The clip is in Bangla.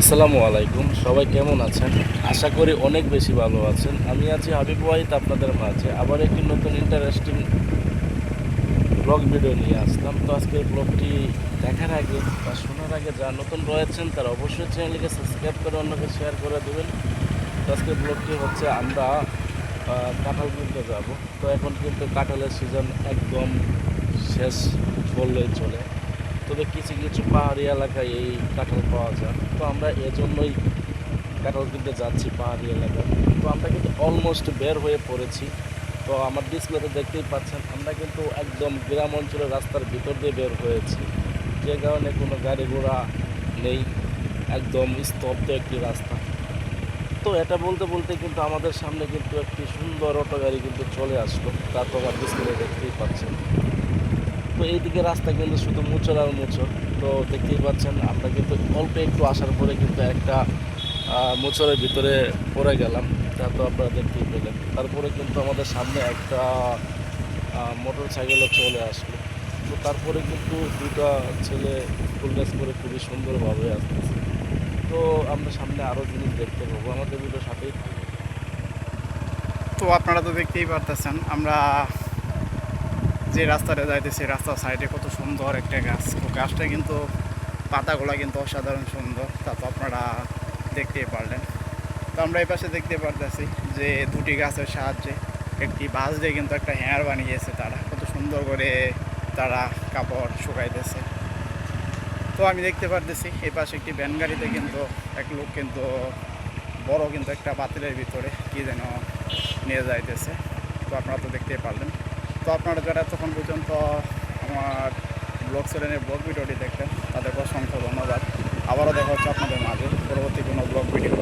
আসসালামু আলাইকুম, সবাই কেমন আছেন? আশা করি অনেক বেশি ভালো আছেন। আমি আছি হাবিব ওয়াহিদ আপনাদের মাঝে। আবার একটি নতুন ইন্টারেস্টিং ব্লগ ভিডিও নিয়ে আসলাম। তো আজকের ব্লগটি দেখার আগে বা শোনার আগে যারা নতুন রয়েছেন, তারা অবশ্যই চ্যানেলকে সাবস্ক্রাইব করে অন্যকে শেয়ার করে দেবেন। তো আজকের ব্লগটি হচ্ছে আমরা কাঁঠাল কিনতে যাব। তো এখন কিন্তু কাঁঠালের সিজন একদম শেষ বললেই চলে। তবে কিছু কিছু পাহাড়ি এলাকায় এই কাঁঠাল পাওয়া যায়। তো আমরা এজন্যই কাঁঠাল কিনতে যাচ্ছি পাহাড়ি এলাকায়। তো আমরা কিন্তু অলমোস্ট বের হয়ে পড়েছি। তো আমার ডিসপ্লেতে দেখতেই পাচ্ছেন, আমরা কিন্তু একদম গ্রাম অঞ্চলের রাস্তার ভিতর দিয়ে বের হয়েছি। যে কারণে কোনো গাড়ি ঘোড়া নেই, একদম স্তব্ধ একটি রাস্তা। তো এটা বলতে বলতে কিন্তু আমাদের সামনে কিন্তু একটি সুন্দর অটো গাড়ি কিন্তু চলে আসলো। তা তো আমার ডিসপ্লে দেখতেই পাচ্ছেন। তো এইদিকে রাস্তা কিন্তু শুধু মুচর আর মুচর তো দেখতেই পাচ্ছেন, আমরা কিন্তু অল্প একটু আসার পরে কিন্তু একটা মোচরের ভিতরে পড়ে গেলাম। তা তো আপনারা দেখতেই পেলেন। তারপরে কিন্তু আমাদের সামনে একটা মোটর সাইকেলও চলে আসলো। তো তারপরে কিন্তু দুটা ছেলে ফুল ড্রেস করে খুবই সুন্দরভাবে আসতেছে। তো আমরা সামনে আরও জিনিস দেখতে পাবো। আমাদের দুটো সাথেই তো আপনারা তো দেখতেই পারতেছেন, আমরা যে রাস্তাটা যাইতেছি রাস্তার সাইডে কত সুন্দর একটা গাছ। তো গাছটা কিন্তু, পাতাগুলো কিন্তু অসাধারণ সুন্দর। তা তো আপনারা দেখতেই পারলেন। তো আমরা এই পাশে দেখতে পারতেছি যে দুটি গাছের সাহায্যে একটি বাঁশ দিয়ে কিন্তু একটা হ্যাঁয়ার বানিয়েছে তারা। কত সুন্দর করে তারা কাপড় শুকাইতেছে। তো আমি দেখতে পারতেছি, এই পাশে একটি ভ্যান গাড়িতে কিন্তু এক লোক কিন্তু বড় কিন্তু একটা বাতিলের ভিতরে কি যেন নিয়ে যাইতেছে। তো আপনারা তো দেখতেই পারলেন। তো আপনারা যারা তখন পর্যন্ত আমার ব্লগ চ্যানেলের ব্লগ ভিডিওটি দেখলেন, তাদেরকে অসংখ্য ধন্যবাদ। আবারও দেখা হচ্ছে আপনাদের মাঝে। পরবর্তী কোনো ব্লগ ভিডিও